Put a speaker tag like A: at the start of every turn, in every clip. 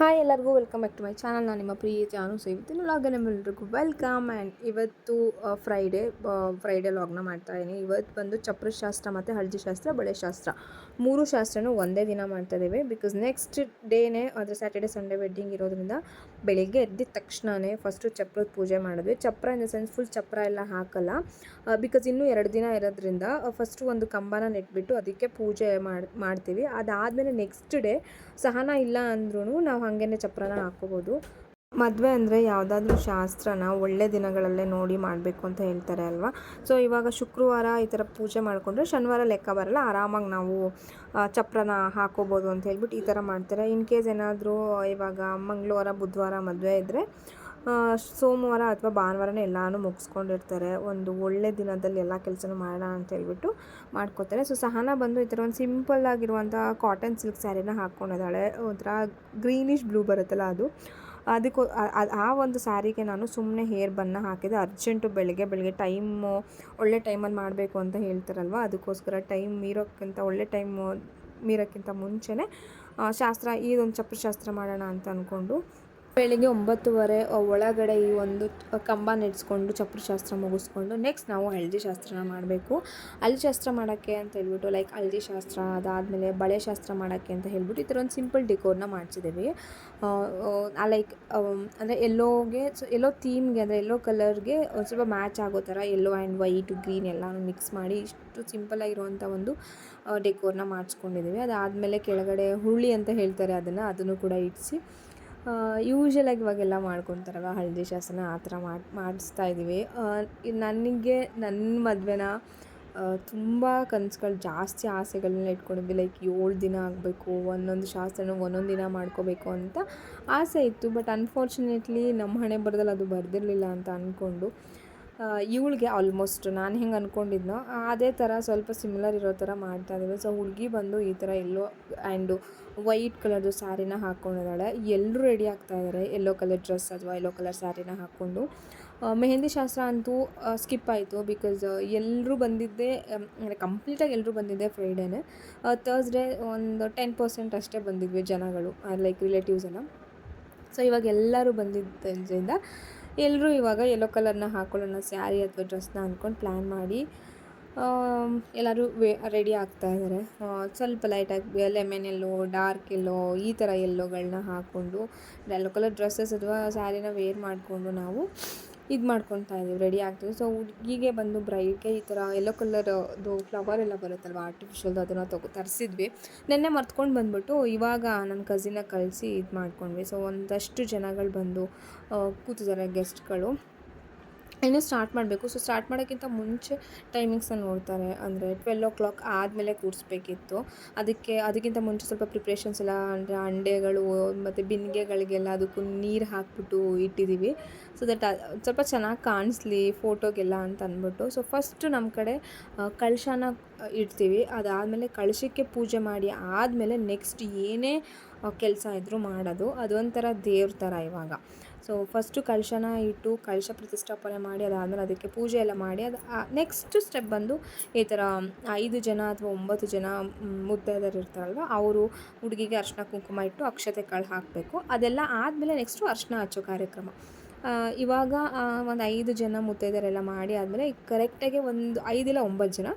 A: Hi ಎಲ್ಲರಿಗೂ welcome back to my channel. ನಾನು ನಿಮ್ಮ ಪ್ರಿಯ ಜಾನು ಸೇವಿತೀನಿ ಲಾಗ ನಿಮ್ಮೆಲ್ಲರಿಗೂ ವೆಲ್ಕಮ್. ಆ್ಯಂಡ್ ಇವತ್ತು ಫ್ರೈಡೇ ಫ್ರೈಡೇ ಲಾಗ್ನ ಮಾಡ್ತಾ ಇದ್ದೀನಿ ಇವತ್ತು ಬಂದು ಚಪ್ರಶಾಸ್ತ್ರ ಮತ್ತು ಹಳದಿ ಶಾಸ್ತ್ರ, ಬಳೆ ಶಾಸ್ತ್ರ. ಮೂರು ಶಾಸ್ತ್ರನೂ ಒಂದೇ ದಿನ ಮಾಡ್ತಾ ಇದ್ದೇವೆ. ಬಿಕಾಸ್ ನೆಕ್ಸ್ಟ್ ಡೇನೇ ಅಂದರೆ ಸ್ಯಾಟರ್ಡೆ ಸಂಡೇ ವೆಡ್ಡಿಂಗ್ ಇರೋದ್ರಿಂದ ಬೆಳಿಗ್ಗೆ ಎದ್ದಿದ ತಕ್ಷಣವೇ ಫಸ್ಟು ಚಪ್ರದ ಪೂಜೆ ಮಾಡಿದ್ವಿ. ಚಪ್ರ ಇನ್ ದ ಸೆನ್ಸ್ ಫುಲ್ ಚಪ್ರ ಎಲ್ಲ ಹಾಕಲ್ಲ. ಬಿಕಾಸ್ ಇನ್ನೂ ಎರಡು ದಿನ ಇರೋದ್ರಿಂದ ಫಸ್ಟು ಒಂದು ಕಂಬನ ನೆಟ್ಬಿಟ್ಟು ಅದಕ್ಕೆ ಪೂಜೆ ಮಾಡಿ, ಮಾಡ್ತೀವಿ. ಅದಾದಮೇಲೆ ನೆಕ್ಸ್ಟ್ ಡೇ ಸಹನ ಇಲ್ಲ ಅಂದ್ರೂ ನಾವು ಹಾಗೇನೆ ಚಪ್ರನ ಹಾಕ್ಕೋಬೋದು. ಮದುವೆ ಅಂದರೆ ಯಾವುದಾದ್ರೂ ಶಾಸ್ತ್ರನ ಒಳ್ಳೆ ದಿನಗಳಲ್ಲೇ ನೋಡಿ ಮಾಡಬೇಕು ಅಂತ ಹೇಳ್ತಾರೆ ಅಲ್ವಾ? ಸೊ ಇವಾಗ ಶುಕ್ರವಾರ ಈ ಥರ ಪೂಜೆ ಮಾಡಿಕೊಂಡ್ರೆ ಶನಿವಾರ ಲೆಕ್ಕ ಬರಲ್ಲ, ಆರಾಮಾಗಿ ನಾವು ಚಪ್ರನ ಹಾಕೋಬೋದು ಅಂತ ಹೇಳ್ಬಿಟ್ಟು ಈ ಥರ ಮಾಡ್ತಾರೆ. ಇನ್ ಕೇಸ್ ಏನಾದರೂ ಇವಾಗ ಮಂಗಳವಾರ, ಬುಧವಾರ ಮದುವೆ ಇದ್ದರೆ ಸೋಮವಾರ ಅಥವಾ ಭಾನುವಾರನೇ ಎಲ್ಲನೂ ಮುಗಿಸ್ಕೊಂಡಿರ್ತಾರೆ. ಒಂದು ಒಳ್ಳೆ ದಿನದಲ್ಲಿ ಎಲ್ಲ ಕೆಲಸನೂ ಮಾಡೋಣ ಅಂತ ಹೇಳ್ಬಿಟ್ಟು ಮಾಡ್ಕೋತಾರೆ. ಸೊ ಸಹನ ಬಂದು ಈ ಥರ ಒಂದು ಸಿಂಪಲ್ ಆಗಿರುವಂಥ ಕಾಟನ್ ಸಿಲ್ಕ್ ಸ್ಯಾರಿನ ಹಾಕ್ಕೊಂಡಿದ್ದಾಳೆ. ಒಂಥರ ಗ್ರೀನಿಶ್ ಬ್ಲೂ ಬರುತ್ತಲ್ಲ ಅದು. ಅದಕ್ಕೂ ಆ- ಒಂದು ಸ್ಯಾರಿಗೆ ನಾನು ಸುಮ್ಮನೆ ಹೇರ್ ಬನ್ನ ಹಾಕಿದೆ. ಅರ್ಜೆಂಟು ಬೆಳಗ್ಗೆ ಬೆಳಗ್ಗೆ ಟೈಮು ಒಳ್ಳೆ ಟೈಮಲ್ಲಿ ಮಾಡಬೇಕು ಅಂತ ಹೇಳ್ತಾರಲ್ವ? ಅದಕ್ಕೋಸ್ಕರ ಟೈಮ್ ಮೀರೋಕ್ಕಿಂತ ಒಳ್ಳೆ ಟೈಮು ಮೀರೋಕ್ಕಿಂತ ಮುಂಚೆನೇ ಶಾಸ್ತ್ರ ಇದೊಂದು ಒಂದು ಚಪ್ರಶಾಸ್ತ್ರ ಮಾಡೋಣ ಅಂತ ಅಂದ್ಕೊಂಡು ಬೆಳಿಗ್ಗೆ ಒಂಬತ್ತುವರೆ ಒಳಗಡೆ ಈ ಒಂದು ಕಂಬ ನೆಡ್ಸ್ಕೊಂಡು ಚಪ್ರಶಾಸ್ತ್ರ ಮುಗಿಸ್ಕೊಂಡು ನೆಕ್ಸ್ಟ್ ನಾವು ಹಳದಿ ಶಾಸ್ತ್ರನ ಮಾಡಬೇಕು. ಹಳದಿ ಶಾಸ್ತ್ರ ಮಾಡೋಕ್ಕೆ ಅಂತ ಹೇಳ್ಬಿಟ್ಟು ಲೈಕ್ ಹಳದಿ ಶಾಸ್ತ್ರ ಅದಾದಮೇಲೆ ಬಳೆ ಶಾಸ್ತ್ರ ಮಾಡೋಕ್ಕೆ ಅಂತ ಹೇಳ್ಬಿಟ್ಟು ಈ ಥರ ಒಂದು ಸಿಂಪಲ್ ಡೆಕೋರ್ನ ಮಾಡಿಸಿದ್ದೀವಿ ಲೈಕ್ ಅಂದರೆ ಎಲ್ಲೋಗೆ ಸೊ ಎಲ್ಲೋ ಥೀಮ್ಗೆ ಅಂದರೆ ಎಲ್ಲೋ ಕಲರ್ಗೆ ಒಂದು ಸ್ವಲ್ಪ ಮ್ಯಾಚ್ ಆಗೋ ಥರ ಎಲ್ಲೋ ಆ್ಯಂಡ್ ವೈಟು ಗ್ರೀನ್ ಎಲ್ಲನೂ ಮಿಕ್ಸ್ ಮಾಡಿ ಇಷ್ಟು ಸಿಂಪಲಾಗಿರುವಂಥ ಒಂದು ಡೆಕೋರ್ನ ಮಾಡಿಸ್ಕೊಂಡಿದ್ದೀವಿ. ಅದಾದಮೇಲೆ ಕೆಳಗಡೆ ಹುಳಿ ಅಂತ ಹೇಳ್ತಾರೆ ಅದನ್ನು ಅದನ್ನು ಕೂಡ ಇಡಿಸಿ ಯೂಶ್ವಲಾಗಿ ಇವಾಗೆಲ್ಲ ಮಾಡ್ಕೊತಾರಲ್ಲ ಹಳದಿ ಶಾಸನ ಆ ಥರ ಮಾಡಿ, ಮಾಡಿಸ್ತಾ ಇದ್ದೀವಿ. ನನಗೆ ನನ್ನ ಮದುವೆನ ತುಂಬ ಕನಸುಗಳು ಜಾಸ್ತಿ ಆಸೆಗಳನ್ನ ಇಟ್ಕೊಂಡಿದ್ವಿ. ಲೈಕ್ ಏಳು ದಿನ ಆಗಬೇಕು, ಒಂದೊಂದು ಶಾಸ್ತ್ರನ ಒಂದೊಂದು ದಿನ ಮಾಡ್ಕೋಬೇಕು ಅಂತ ಆಸೆ ಇತ್ತು. ಬಟ್ ಅನ್ಫಾರ್ಚುನೇಟ್ಲಿ ನಮ್ಮ ಹಣೆ ಬರದಲ್ಲಿ ಅದು ಬರ್ದಿರಲಿಲ್ಲ ಅಂತ ಅಂದ್ಕೊಂಡು ಇವಳಿಗೆ ಆಲ್ಮೋಸ್ಟ್ ನಾನು ಹೆಂಗೆ ಅಂದ್ಕೊಂಡಿದ್ನೋ ಅದೇ ಥರ ಸ್ವಲ್ಪ ಸಿಮಿಲರ್ ಇರೋ ಥರ ಮಾಡ್ತಾ ಇದ್ದೀವಿ ಸೊ ಹುಡುಗಿ ಬಂದು ಈ ಥರ ಎಲ್ಲೋ ಆ್ಯಂಡು ವೈಟ್ ಕಲರ್ದು ಸ್ಯಾರಿನ ಹಾಕ್ಕೊಂಡಿದ್ದಾಳೆ ಎಲ್ಲರೂ ರೆಡಿ ಆಗ್ತಾ ಇದ್ದಾರೆ ಎಲ್ಲೋ ಕಲರ್ ಡ್ರೆಸ್ ಅಥವಾ ಎಲ್ಲೋ ಕಲರ್ ಸ್ಯಾರಿನ ಹಾಕ್ಕೊಂಡು ಮೆಹಂದಿ ಶಾಸ್ತ್ರ ಅಂತೂ ಸ್ಕಿಪ್ ಆಯಿತು ಬಿಕಾಸ್ ಎಲ್ಲರೂ ಬಂದಿದ್ದೆ ಅಂದರೆ ಕಂಪ್ಲೀಟಾಗಿ ಎಲ್ಲರೂ ಬಂದಿದ್ದೆ ಫ್ರೈಡೇನೆ ತರ್ಸ್ಡೇ ಒಂದು ಟೆನ್ ಪರ್ಸೆಂಟ್ ಅಷ್ಟೇ ಬಂದಿದ್ವಿ ಜನಗಳು ಲೈಕ್ ರಿಲೇಟಿವ್ಸ್ ಎಲ್ಲ. ಸೊ ಇವಾಗ ಎಲ್ಲರೂ ಬಂದಿದ್ದರಿಂದ ಎಲ್ಲರೂ ಇವಾಗ ಯೆಲ್ಲೋ ಕಲರ್ನ ಹಾಕೊಳ್ಳೋಣ ಸ್ಯಾರಿ ಅಥವಾ ಡ್ರೆಸ್ನ ಅಂದ್ಕೊಂಡು ಪ್ಲ್ಯಾನ್ ಮಾಡಿ ಎಲ್ಲರೂ ವೇ ರೆಡಿ ಆಗ್ತಾ ಇದ್ದಾರೆ ಸ್ವಲ್ಪ ಲೈಟಾಗಿ ಲೆಮನ್ ಎಲ್ಲೋ ಡಾರ್ಕ್ ಎಲ್ಲೋ ಈ ಥರ ಎಲ್ಲೋಗಳನ್ನ ಹಾಕ್ಕೊಂಡು ಯೆಲ್ಲೋ ಕಲರ್ ಡ್ರೆಸ್ಸಸ್ ಅಥವಾ ಸ್ಯಾರಿನ ವೇರ್ ಮಾಡಿಕೊಂಡು ನಾವು ಇದು ಮಾಡ್ಕೊತಾ ಇದ್ದೀವಿ ರೆಡಿ ಆಗ್ತೀವಿ. ಸೊ ಹುಡುಗಿಗೆ ಬಂದು ಬ್ರೈಡ್ಗೆ ಈ ಥರ ಯೆಲ್ಲೋ ಕಲರ್ದು ಫ್ಲವರ್ ಎಲ್ಲ ಬರುತ್ತಲ್ವ ಆರ್ಟಿಫಿಷಿಯಲ್ದು ಅದನ್ನು ತಗೋ, ತರಿಸಿದ್ವಿ. ನೆನ್ನೆ ಮರ್ತ್ಕೊಂಡು ಬಂದ್ಬಿಟ್ಟು ಇವಾಗ ನನ್ನ ಕಸಿನ ಕಳಿಸಿ ಇದು ಮಾಡ್ಕೊಂಡ್ವಿ. ಸೊ ಒಂದಷ್ಟು ಜನಗಳು ಬಂದು ಕೂತಿದ್ದಾರೆ ಗೆಸ್ಟ್ಗಳು ಇನ್ನೂ ಸ್ಟಾರ್ಟ್ ಮಾಡಬೇಕು. ಸೊ ಸ್ಟಾರ್ಟ್ ಮಾಡೋಕ್ಕಿಂತ ಮುಂಚೆ ಟೈಮಿಂಗ್ಸ್ನ ನೋಡ್ತಾರೆ. ಅಂದರೆ ಟ್ವೆಲ್ ಓ ಕ್ಲಾಕ್ ಆದಮೇಲೆ ಕೂರಿಸ್ಬೇಕಿತ್ತು. ಅದಕ್ಕೆ, ಅದಕ್ಕಿಂತ ಮುಂಚೆ ಸ್ವಲ್ಪ ಪ್ರಿಪ್ರೇಷನ್ಸ್ ಎಲ್ಲ, ಅಂದರೆ ಅಂಡೆಗಳು, ಮತ್ತು ಬಿಂದಿಗೆಗಳಿಗೆಲ್ಲ ಅದಕ್ಕೂ ನೀರು ಹಾಕ್ಬಿಟ್ಟು ಇಟ್ಟಿದ್ದೀವಿ ಸೊ ದಟ್ ಸ್ವಲ್ಪ ಚೆನ್ನಾಗಿ ಕಾಣಿಸ್ಲಿ ಫೋಟೋಗೆಲ್ಲ ಅಂತ ಅಂದ್ಬಿಟ್ಟು. ಸೊ ಫಸ್ಟು ನಮ್ಮ ಕಡೆ ಕಳಶನ ಇಡ್ತೀವಿ. ಅದಾದಮೇಲೆ ಕಳಶಕ್ಕೆ ಪೂಜೆ ಮಾಡಿ ಆದಮೇಲೆ ನೆಕ್ಸ್ಟ್ ಏನೇ ಕೆಲಸ ಇದ್ದರೂ ಮಾಡೋದು. ಅದೊಂಥರ ದೇವ್ರ ಥರ ಇವಾಗ. ಸೊ ಫಸ್ಟು ಕಳಶನ ಇಟ್ಟು ಕಳಶ ಪ್ರತಿಷ್ಠಾಪನೆ ಮಾಡಿ ಅದಾದಮೇಲೆ ಅದಕ್ಕೆ ಪೂಜೆ ಎಲ್ಲ ಮಾಡಿ ಅದು ನೆಕ್ಸ್ಟ್ ಸ್ಟೆಪ್ ಬಂದು ಈ ಥರ ಐದು ಜನ ಅಥವಾ ಒಂಬತ್ತು ಜನ ಮ್, ಮುತ್ತೈದೆಯರು ಇರ್ತಾರಲ್ವ ಅವರು ಹುಡುಗಿಗೆ ಅರ್ಶಿನ ಕುಂಕುಮ ಇಟ್ಟು ಅಕ್ಷತೆ ಕಾಳು ಹಾಕಬೇಕು. ಅದೆಲ್ಲ ಆದಮೇಲೆ ನೆಕ್ಸ್ಟು ಅರ್ಶಿನ ಹಚ್ಚೋ ಕಾರ್ಯಕ್ರಮ. ಇವಾಗ ಒಂದು ಐದು ಜನ ಮುತ್ತೈದರೆಲ್ಲ ಮಾಡಿ ಆದಮೇಲೆ ಕರೆಕ್ಟಾಗಿ ಒಂದು ಐದಿಲ್ಲ ಒಂಬತ್ತು ಜನ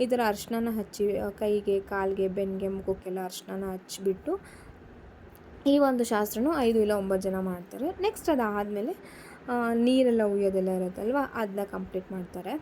A: ಈ ಥರ ಅರ್ಶಿನ ಹಚ್ಚಿ ಕೈಗೆ ಕಾಲಿಗೆ ಬೆನ್ನಿಗೆ ಮುಖಕ್ಕೆಲ್ಲ ಅರ್ಶಿನ ಹಚ್ಚಿಬಿಟ್ಟು ಈ ಒಂದು ಶಾಸ್ತ್ರನೂ ಐದು ಇಲ್ಲ ಒಂಬತ್ತು ಜನ ಮಾಡ್ತಾರೆ. ನೆಕ್ಸ್ಟ್ ಅದಾದಮೇಲೆ ನೀರೆಲ್ಲ ಉಯ್ಯೋದೆಲ್ಲ ಇರುತ್ತಲ್ವ ಅದನ್ನ ಕಂಪ್ಲೀಟ್ ಮಾಡ್ತಾರೆ.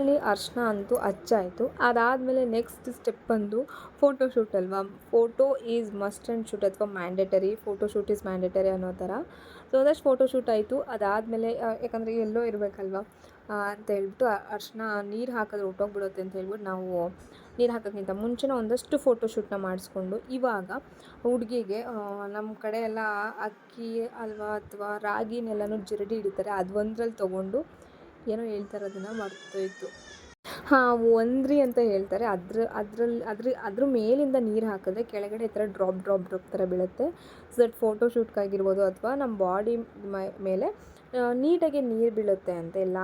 A: ಫೈನಲಿ ಅರ್ಶನ ಅಂತೂ ಹಚ್ಚಾಯಿತು ಅದಾದಮೇಲೆ ನೆಕ್ಸ್ಟ್ ಸ್ಟೆಪ್ ಬಂದು ಫೋಟೋಶೂಟ್ ಅಲ್ವಾ? Photo is must and shoot ಅಥವಾ mandatory photo shoot is mandatory ಅನ್ನೋ ಥರ. ಸೊ ಅದಷ್ಟು ಫೋಟೋ ಶೂಟ್ ಆಯಿತು. ಅದಾದಮೇಲೆ ಯಾಕಂದರೆ ಎಲ್ಲೋ ಇರಬೇಕಲ್ವ? ಅಂತ ಹೇಳ್ಬಿಟ್ಟು ಅರ್ಶನ ನೀರು ಹಾಕಿದ್ರೆ ಹೊಟ್ಟೋಗ್ಬಿಡುತ್ತೆ ಅಂತ ಹೇಳ್ಬಿಟ್ಟು ನಾವು ನೀರು ಹಾಕೋಕ್ಕಿಂತ ಮುಂಚೆನೇ ಒಂದಷ್ಟು ಫೋಟೋ ಶೂಟನ್ನ ಮಾಡಿಸ್ಕೊಂಡು ಇವಾಗ ಹುಡುಗಿಗೆ ನಮ್ಮ ಕಡೆ ಎಲ್ಲ ಅಕ್ಕಿ ಅಲ್ವಾ ಅಥವಾ ರಾಗಿನೆಲ್ಲನೂ ಜಿರಡಿ ಹಿಡಿತಾರೆ. ಅದು ಒಂದ್ರಲ್ಲಿ ತೊಗೊಂಡು ಏನೋ ಹೇಳ್ತಾರೆ, ಅದನ್ನು ಮರ್ತೋಯ್ತು. ಹಾಂ, ಒಂದ್ರಿ ಅಂತ ಹೇಳ್ತಾರೆ. ಅದ್ರ ಅದ್ರಲ್ಲಿ ಅದ್ರ ಅದ್ರ ಮೇಲಿಂದ ನೀರು ಹಾಕಿದ್ರೆ ಕೆಳಗಡೆ ಈ ಥರ ಡ್ರಾಪ್ ಡ್ರಾಪ್ ಡ್ರಾಪ್ ಥರ ಬೀಳುತ್ತೆ. ಸೊ ದಟ್ ಫೋಟೋ ಶೂಟ್ಗಾಗಿರ್ಬೋದು ಅಥವಾ ನಮ್ಮ ಬಾಡಿ ಮೇಲೆ ನೀಟಾಗಿ ನೀರು ಬೀಳುತ್ತೆ ಅಂತ ಎಲ್ಲ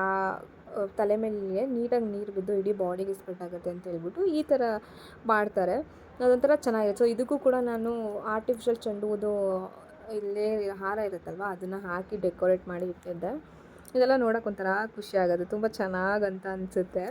A: ತಲೆ ಮೇಲೆ ನೀಟಾಗಿ ನೀರು ಬಿದ್ದು ಇಡೀ ಬಾಡಿಗೆ ಸ್ಪ್ರೆಡ್ ಆಗುತ್ತೆ ಅಂತ ಹೇಳ್ಬಿಟ್ಟು ಈ ಥರ ಮಾಡ್ತಾರೆ. ಅದೊಂಥರ ಚೆನ್ನಾಗಿರುತ್ತೆ. ಸೊ ಇದಕ್ಕೂ ಕೂಡ ನಾನು ಆರ್ಟಿಫಿಷಿಯಲ್ ಚೆಂಡು ಇಲ್ಲೇ, ಹಾರ ಇರುತ್ತಲ್ವ, ಅದನ್ನು ಹಾಕಿ ಡೆಕೋರೇಟ್ ಮಾಡಿ ಇಟ್ಟಿದ್ದೆ. ಇದೆಲ್ಲ ನೋಡೋಕೆ ಒಂಥರ ಖುಷಿ ಆಗೋದು. ತುಂಬ ಚೆನ್ನಾಗಂತ ಅನಿಸುತ್ತೆ.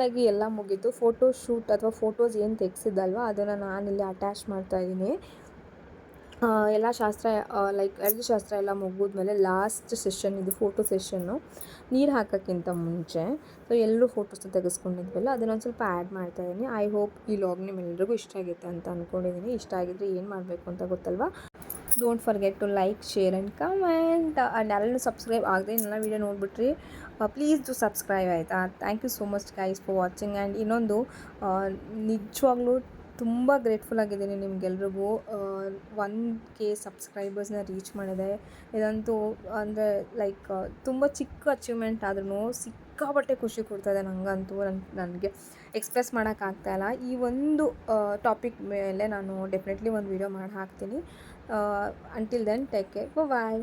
A: ಫೈನಲಾಗಿ ಎಲ್ಲ ಮುಗೀತು. ಫೋಟೋ ಶೂಟ್ ಅಥವಾ ಫೋಟೋಸ್ ಏನು ತೆಗೆಸಿದ್ದಲ್ವ, ಅದನ್ನು ನಾನಿಲ್ಲಿ ಅಟ್ಯಾಚ್ ಮಾಡ್ತಾಯಿದ್ದೀನಿ ಎಲ್ಲ ಶಾಸ್ತ್ರ ಲೈಕ್ ಎರಡು ಶಾಸ್ತ್ರ ಎಲ್ಲ ಮುಗಿದ್ಮೇಲೆ ಲಾಸ್ಟ್ ಸೆಷನ್ ಇದು ಫೋಟೋ ಸೆಷನ್ನು ನೀರು ಹಾಕೋಕ್ಕಿಂತ ಮುಂಚೆ. ಸೊ ಎಲ್ಲರೂ ಫೋಟೋಸ್ ತೆಗೆಸ್ಕೊಂಡಿದ್ವಲ್ಲ ಅದನ್ನೊಂದು ಸ್ವಲ್ಪ ಆ್ಯಡ್ ಮಾಡ್ತಾಯಿದ್ದೀನಿ ಐ ಹೋಪ್ ಈ ಲಾಗ್ ನಿಮ್ಮೆಲ್ಲರಿಗೂ ಇಷ್ಟ ಆಗುತ್ತೆ ಅಂತ ಅಂದ್ಕೊಂಡಿದ್ದೀನಿ ಇಷ್ಟ ಆಗಿದ್ರೆ ಏನು ಮಾಡಬೇಕು ಅಂತ ಗೊತ್ತಲ್ವಾ? Don't forget to like share and comment and ಎಲ್ಲರೂ ಸಬ್ಸ್ಕ್ರೈಬ್ ಆಗದೆ ಇನ್ನೆಲ್ಲ ವೀಡಿಯೋ ನೋಡಿಬಿಟ್ರಿ. ಪ್ಲೀಸ್ ಡು ಸಬ್ಸ್ಕ್ರೈಬ್ ಆಯಿತಾ? Thank you so much guys for watching and ಇನ್ನೊಂದು ನಿಜವಾಗ್ಲೂ ತುಂಬ ಗ್ರೇಟ್ಫುಲ್ ಆಗಿದ್ದೀನಿ ನಿಮಗೆಲ್ರಿಗೂ. ಒನ್ ಕೆ ಸಬ್ಸ್ಕ್ರೈಬರ್ಸ್ನ ರೀಚ್ ಮಾಡಿದೆ. ಇದಂತೂ, ಅಂದರೆ ಲೈಕ್ ತುಂಬ ಚಿಕ್ಕ ಅಚೀವ್ಮೆಂಟ್ ಆದ್ರೂ ಸಿಕ್ಕಾಪಟ್ಟೆ ಖುಷಿ ಕೊಡ್ತಾಯಿದೆ ನನಗಂತೂ ನನ್ನ ನನಗೆ ಎಕ್ಸ್ಪ್ರೆಸ್ ಮಾಡೋಕ್ಕಾಗ್ತಾಯಿಲ್ಲ ಈ ಒಂದು ಟಾಪಿಕ್ ಮೇಲೆ ನಾನು ಡೆಫಿನೆಟ್ಲಿ ಒಂದು ವೀಡಿಯೋ ಮಾಡಿ ಹಾಕ್ತೀನಿ. Until then take care bye